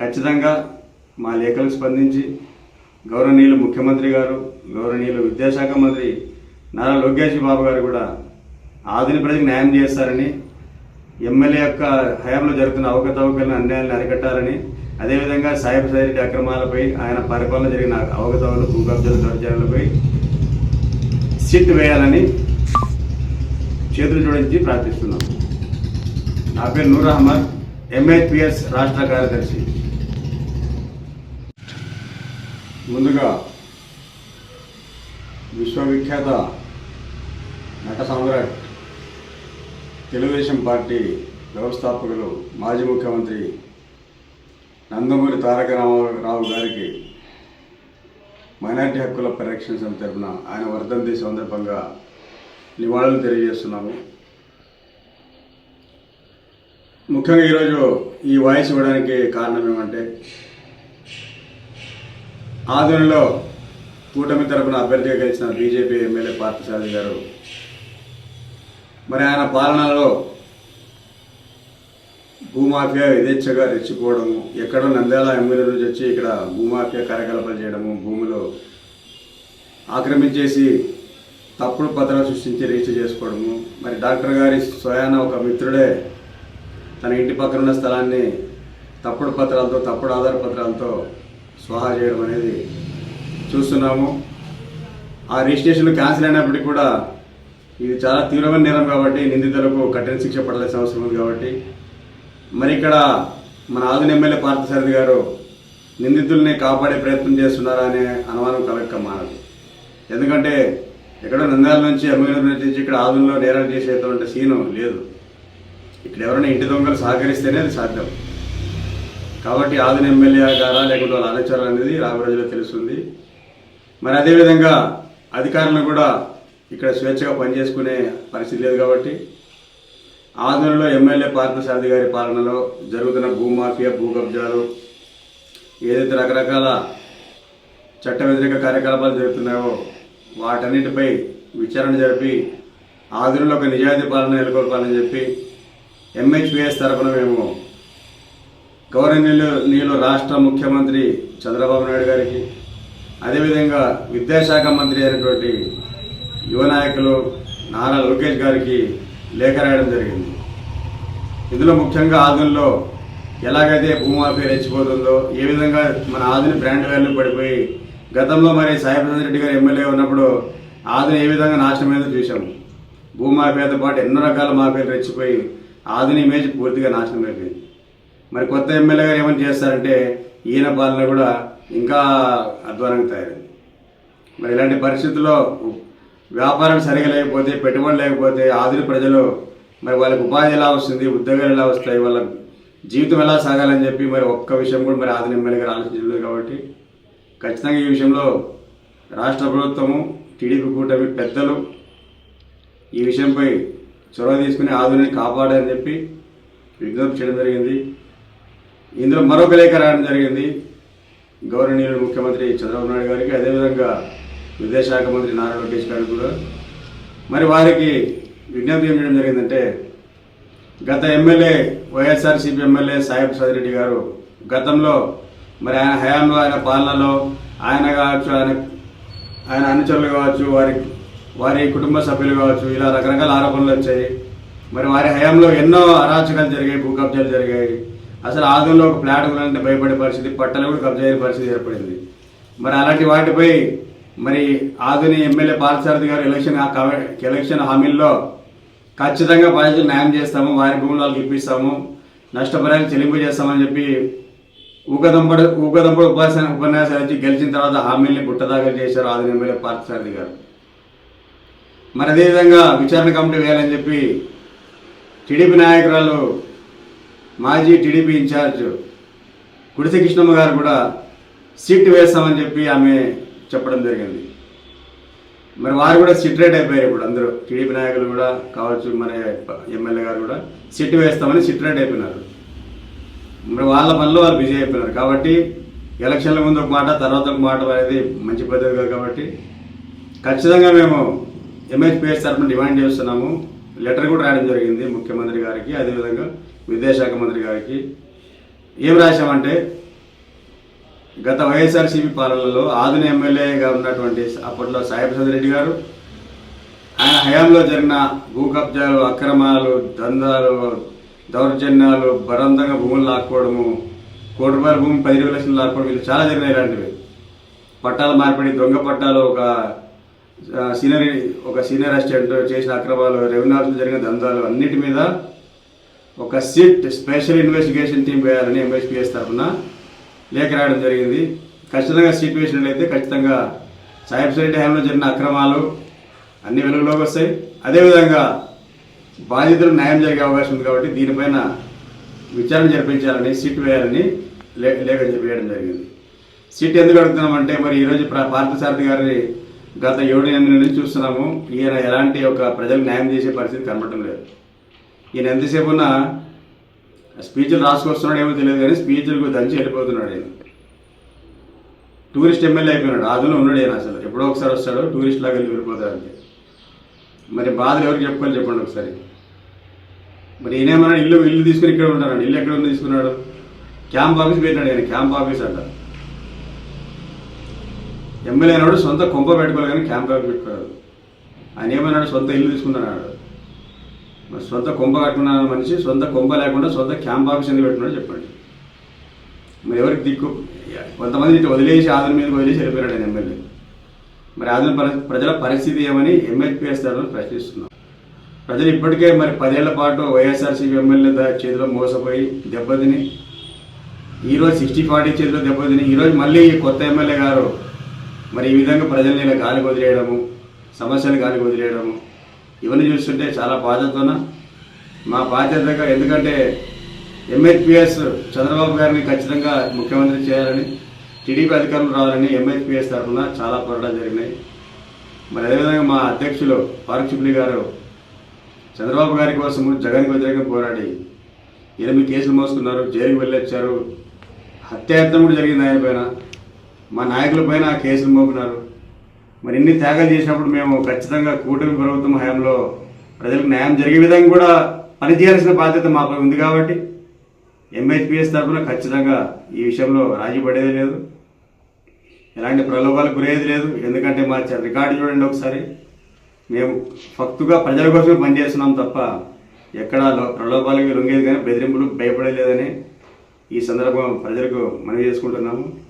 ఖచ్చితంగా మా లేఖలకు స్పందించి గౌరవనీయులు ముఖ్యమంత్రి గారు గౌరవనీయులు విద్యాశాఖ మంత్రి నారా లోకేష్ బాబు గారు కూడా ఆధునిక ప్రజలకు న్యాయం చేస్తారని ఎమ్మెల్యే యొక్క హయాంలో జరుగుతున్న అవకతవకలను అన్యాయాలను అరికట్టాలని అదేవిధంగా సాయిబ్ సైరెడ్డి అక్రమాలపై ఆయన పరిపాలన జరిగిన అవకతవకలు భూ దౌర్జన్యాలపై సిట్ వేయాలని చేతులు జోడించి ప్రార్థిస్తున్నాం. నా పేరు నూర్ అహ్మద్ ఎంహెచ్పిఎస్ రాష్ట్ర కార్యదర్శి. ముందుగా విశ్వవిఖ్యాత నట సామ్రాట్ తెలుగుదేశం పార్టీ వ్యవస్థాపకులు మాజీ ముఖ్యమంత్రి నందమూరి తారక రామారావు గారికి మైనార్టీ హక్కుల పరిరక్షణ సమితి తరపున ఆయన వర్ధంతి సందర్భంగా నివాళులు తెలియజేస్తున్నాము. ముఖ్యంగా ఈరోజు ఈ వాయిస్ ఇవ్వడానికి కారణం ఏమంటే ఆధ్వర్యంలో కూటమి తరపున అభ్యర్థిగా గెలిచిన బీజేపీ ఎమ్మెల్యే పార్థసారథి గారు మరి ఆయన పాలనలో భూమాఫియా యథేచ్ఛగా రెచ్చిపోవడము ఎక్కడో నంద్యాల ఎమ్మెల్యే నుంచి వచ్చి ఇక్కడ భూమాఫియా కార్యకలాపాలు చేయడము భూమిలో ఆక్రమించేసి తప్పుడు పత్రాలు సృష్టించి రిజిస్టర్ చేసుకోవడము మరి డాక్టర్ గారి స్వయాన ఒక మిత్రుడే తన ఇంటి పక్కన ఉన్న స్థలాన్ని తప్పుడు పత్రాలతో తప్పుడు ఆధార పత్రాలతో స్వాహా చేయడం అనేది చూస్తున్నాము. ఆ రిజిస్ట్రేషన్లు క్యాన్సిల్ అయినప్పటికీ కూడా ఇది చాలా తీవ్రమైన నేరం కాబట్టి నిందితులకు కఠిన శిక్ష పడాల్సిన అవసరం ఉంది కాబట్టి. మరి ఇక్కడ మన ఆదిన ఎమ్మెల్యే పార్థసారథి గారు నిందితుల్ని కాపాడే ప్రయత్నం చేస్తున్నారా అనే అనుమానం కలగక మానదు. ఎందుకంటే ఎక్కడో నంద్యాల నుంచి అమ్మగనూరు నుంచి ఇక్కడ ఆదుల్లో నేరాలు చేసేటువంటి సీను లేదు. ఇక్కడ ఎవరైనా ఇంటి దొంగలు సహకరిస్తేనే అది సాధ్యం. కాబట్టి ఆదిన ఎమ్మెల్యే గారా లేకుంటే వాళ్ళ అనుచరులు అనేది రాబోయే రోజుల్లో తెలుస్తుంది. మరి అదేవిధంగా అధికారులను కూడా ఇక్కడ స్వేచ్ఛగా పనిచేసుకునే పరిస్థితి లేదు కాబట్టి ఆంధ్రలో ఎమ్మెల్యే పార్థసారథి గారి పాలనలో జరుగుతున్న భూమాఫియా భూ కబ్జాలు ఏదైతే రకరకాల చట్ట వ్యతిరేక కార్యకలాపాలు జరుగుతున్నాయో వాటన్నిటిపై విచారణ జరిపి ఆంధ్రలో ఒక నిజాయితీ పాలన నెలకొల్పాలని చెప్పి ఎంహెచ్పిఎస్ తరఫున మేము గౌరవనీయులు రాష్ట్ర ముఖ్యమంత్రి చంద్రబాబు నాయుడు గారికి అదేవిధంగా విద్యాశాఖ మంత్రి అయినటువంటి యువ నాయకులు నారా లోకేష్ గారికి లేఖ రాయడం జరిగింది. ఇందులో ముఖ్యంగా ఆదుల్లో ఎలాగైతే భూమాఫీ రెచ్చిపోతుందో ఏ విధంగా మన ఆదుని బ్రాండ్ వాల్యూ పడిపోయి గతంలో మరి సాయిప్రసాద్ రెడ్డి గారు ఎమ్మెల్యే ఉన్నప్పుడు ఆదుని ఏ విధంగా నాశనం అయితే చూసాము భూమాఫియాతో పాటు ఎన్నో రకాల మాఫీలు రెచ్చిపోయి ఆదుని ఇమేజ్ పూర్తిగా నాశనం అయిపోయింది. మరి కొత్త ఎమ్మెల్యే గారు ఏమని చేస్తారంటే ఈయన పాలన కూడా ఇంకా అధ్వానంగా తయారైంది. మరి ఇలాంటి పరిస్థితుల్లో వ్యాపారం సరిగా లేకపోతే పెట్టుబడి లేకపోతే ఆదురు ప్రజలు మరి వాళ్ళకి ఉపాధి ఎలా వస్తుంది ఉద్యోగాలు ఎలా వస్తాయి వాళ్ళ జీవితం ఎలా సాగాలని చెప్పి మరి ఒక్క విషయం కూడా మరి ఆదిన ఎమ్మెల్యే గారు ఆలోచించలేదు కాబట్టి ఖచ్చితంగా ఈ విషయంలో రాష్ట్ర ప్రభుత్వము టీడీపీ కూటమి పెద్దలు ఈ విషయంపై చొరవ తీసుకుని ఆదుని కాపాడని చెప్పి విజ్ఞప్తి చేయడం జరిగింది. ఇందులో మరొక లేఖ రాయడం జరిగింది. గౌరవనీయులు ముఖ్యమంత్రి చంద్రబాబు నాయుడు గారికి అదేవిధంగా విదేశాఖ మంత్రి నారా లోకేష్ గారికి కూడా. మరి వారికి విజ్ఞప్తి ఏం చేయడం జరిగిందంటే గత MLA YSRCP MLA Saib Sadireddy గారు గతంలో మరి ఆయన హయాంలో ఆయన పాలనలో ఆయన కావచ్చు ఆయన ఆయన అనుచరులు కావచ్చు వారి వారి కుటుంబ సభ్యులు కావచ్చు ఇలా రకరకాల ఆరోపణలు వచ్చాయి. మరి వారి హయాంలో ఎన్నో అరాచకాలు జరిగాయి భూకబ్జాలు జరిగాయి. అసలు ఆదంలో ఒక ఫ్లాట్ కొనాలంటే భయపడే పరిస్థితి పట్టలు కూడా కబ్జా అయ్యే పరిస్థితి ఏర్పడింది. మరి అలాంటి వాటిపై మరి ఆదుని ఎమ్మెల్యే పాలసారథి గారు ఎలక్షన్ ఎలక్షన్ హామీల్లో ఖచ్చితంగా బాధితులు న్యాయం చేస్తాము వారి భూములు వాళ్ళకి ఇప్పిస్తాము నష్టపరాలు చెల్లింపు చేస్తామని చెప్పి ఊకదంపడు ఊకదంపడు ఉపన్యాస ఉపన్యాసాలు ఇచ్చి గెలిచిన తర్వాత హామీల్ని గుట్టదాఖలు చేశారు ఆధుని ఎమ్మెల్యే పాలసారథి గారు. మరి అదేవిధంగా విచారణ కమిటీ వేయాలని చెప్పి టీడీపీ నాయకురాలు మాజీ టీడీపీ ఇన్ఛార్జ్ గుడిసె కృష్ణమ్మ గారు కూడా సీట్ వేస్తామని చెప్పి ఆమె చెప్పడం జరిగింది. మరి వారు కూడా సీట్ రేట్ అయిపోయారు ఇప్పుడు అందరూ. టీడీపీ నాయకులు కూడా కావచ్చు మన ఎమ్మెల్యే గారు కూడా సిట్ వేస్తామని సీట్ రేట్ అయిపోయినారు. మరి వాళ్ళ పనిలో వాళ్ళు బిజీ అయిపోయినారు. కాబట్టి ఎలక్షన్ల ముందు ఒక మాట తర్వాత ఒక మాట అనేది మంచి పద్ధతి కాదు కాబట్టి ఖచ్చితంగా మేము ఎంహెచ్పిఎస్ తరఫున డిమాండ్ చేస్తున్నాము. లెటర్ కూడా రాయడం జరిగింది ముఖ్యమంత్రి గారికి. అదేవిధంగా విద్యాశాఖ మంత్రి గారికి ఏం రాశామంటే గత వైఎస్ఆర్సీపీ పాలనలో ఆధున ఎమ్మెల్యేగా ఉన్నటువంటి అప్పట్లో సాయిప్రసాద్ రెడ్డి గారు ఆయన హయాంలో జరిగిన భూ కబ్జాలు అక్రమాలు దందాలు దౌర్జన్యాలు బలవంతంగా భూములు లాక్కోవడము కోటి రూపాయల భూమి పది ఇరవై లక్షలు లాక్కోవడం ఇలా చాలా జరిగినాయి ఇలాంటివి. పట్టాలు మార్పిడి దొంగ పట్టాలు ఒక సీనియర్ ఒక సీనియర్ అసిస్టెంట్ చేసిన అక్రమాలు రెవెన్యూ ఆఫీసులు జరిగిన దందాలు అన్నిటి మీద ఒక సిట్ స్పెషల్ ఇన్వెస్టిగేషన్ టీం వేయాలని ఎంఎస్పీఎస్ తరఫున లేఖ రాయడం జరిగింది. ఖచ్చితంగా సిట్ వేసినట్లయితే ఖచ్చితంగా సాహిబ్ సైడ్ హయాంలో జరిగిన అక్రమాలు అన్ని వెలుగులోకి వస్తాయి. అదేవిధంగా బాధితులు న్యాయం జరిగే అవకాశం ఉంది కాబట్టి దీనిపైన విచారణ జరిపించాలని సిట్ వేయాలని లేఖ వేయడం జరిగింది. సిట్ ఎందుకు అడుగుతున్నామంటే మరి ఈరోజు పార్థసారథి గారిని గత ఏడు ఎనిమిది నుంచి చూస్తున్నాము. ఈయన ఎలాంటి ఒక ప్రజలకు న్యాయం చేసే పరిస్థితి కనబడటం లేదు. ఈయన ఎంతసేపు ఉన్నా స్పీచ్లు రాసుకొస్తున్నాడు ఏమో తెలియదు కానీ స్పీచ్లకు దంచి వెళ్ళిపోతున్నాడు ఈయన. టూరిస్ట్ ఎమ్మెల్యే అయిపోయినాడు. ఆదులో ఉన్నాడు ఈయన అసలు. ఎప్పుడో ఒకసారి వస్తాడు టూరిస్ట్ లాగా వెళ్ళి వెళ్ళిపోతాడు అంతే. మరి బాధలు ఎవరికి చెప్పుకోవాలి చెప్పండి ఒకసారి. మరి ఈయనేమన్నాడు ఇల్లు ఇల్లు తీసుకుని ఇక్కడ ఉంటాడు ఇల్లు ఎక్కడ ఉంది తీసుకున్నాడు? క్యాంప్ ఆఫీస్ పెట్టినాడు ఆయన క్యాంప్ ఆఫీస్ అంట. ఎమ్మెల్యే అన్నాడు సొంత కొంప పెట్టుకోవాలి కానీ క్యాంప్ ఆఫీస్ పెట్టుకోలేదు. ఆయన ఏమన్నాడు సొంత ఇల్లు తీసుకున్నాడు సొంత కొంప కట్టుకున్న మనిషి సొంత కొంప లేకుండా సొంత క్యాంప్ ఆఫీస్ ఎందుకు పెట్టుకున్నాడు చెప్పండి. మరి ఎవరికి దిక్కు? కొంతమంది ఇటు వదిలేసి ఆదరణ మీద వదిలేసి వెళ్ళిపోయాడు ఆయన ఎమ్మెల్యే. మరి ఆదరణ ప్రజల పరిస్థితి ఏమని ఎంఎల్పిఎస్ తరఫున ప్రశ్నిస్తున్నాం. ప్రజలు ఇప్పటికే మరి పదేళ్ళ పాటు వైఎస్ఆర్సీపీ ఎమ్మెల్యే చేతిలో మోసపోయి దెబ్బతిని ఈరోజు సిక్స్టీ ఫార్టీ చేతిలో దెబ్బతిని ఈరోజు మళ్ళీ ఈ కొత్త ఎమ్మెల్యే గారు మరి ఈ విధంగా ప్రజల్ని ఇలా గాలి వదిలేయడము సమస్యలు గాలి వదిలేయడము ఇవన్నీ చూస్తుంటే చాలా బాధ్యతన మా బాధ్యతగా ఎందుకంటే ఎంఎస్పిఎస్ చంద్రబాబు గారిని ఖచ్చితంగా ముఖ్యమంత్రి చేయాలని టీడీపీ అధికారులు రావాలని ఎంఎస్పిఎస్ తరఫున చాలా పోరాటాలు జరిగినాయి. మరి అదేవిధంగా మా అధ్యక్షులు ఫారూక్ గారు చంద్రబాబు గారి కోసం జగన్కి వ్యతిరేకంగా పోరాడి ఎనిమిది కేసులు మోసుకున్నారు జైలుకి వెళ్ళొచ్చారు. హత్యాయత్నం కూడా జరిగింది ఆయన పైన. మా నాయకుల పైన కేసులు మోపినారు. మరి ఇన్ని త్యాగాలు చేసినప్పుడు మేము ఖచ్చితంగా కూటమి ప్రభుత్వం హయాంలో ప్రజలకు న్యాయం జరిగే విధంగా కూడా పనిచేయాల్సిన బాధ్యత మాపై ఉంది కాబట్టి ఎంహెచ్పిఎస్ తరఫున ఖచ్చితంగా ఈ విషయంలో రాజీ పడేది లేదు. ఎలాంటి ప్రలోభాలకు గురయ్యేది లేదు. ఎందుకంటే మా చ- రికార్డు చూడండి ఒకసారి. మేము ఫక్తుగా ప్రజల కోసమే పనిచేస్తున్నాం తప్ప ఎక్కడ ప్రలోభాలకి లొంగేది కానీ బెదిరింపులు భయపడలేదని ఈ సందర్భం ప్రజలకు మనవి చేసుకుంటున్నాము.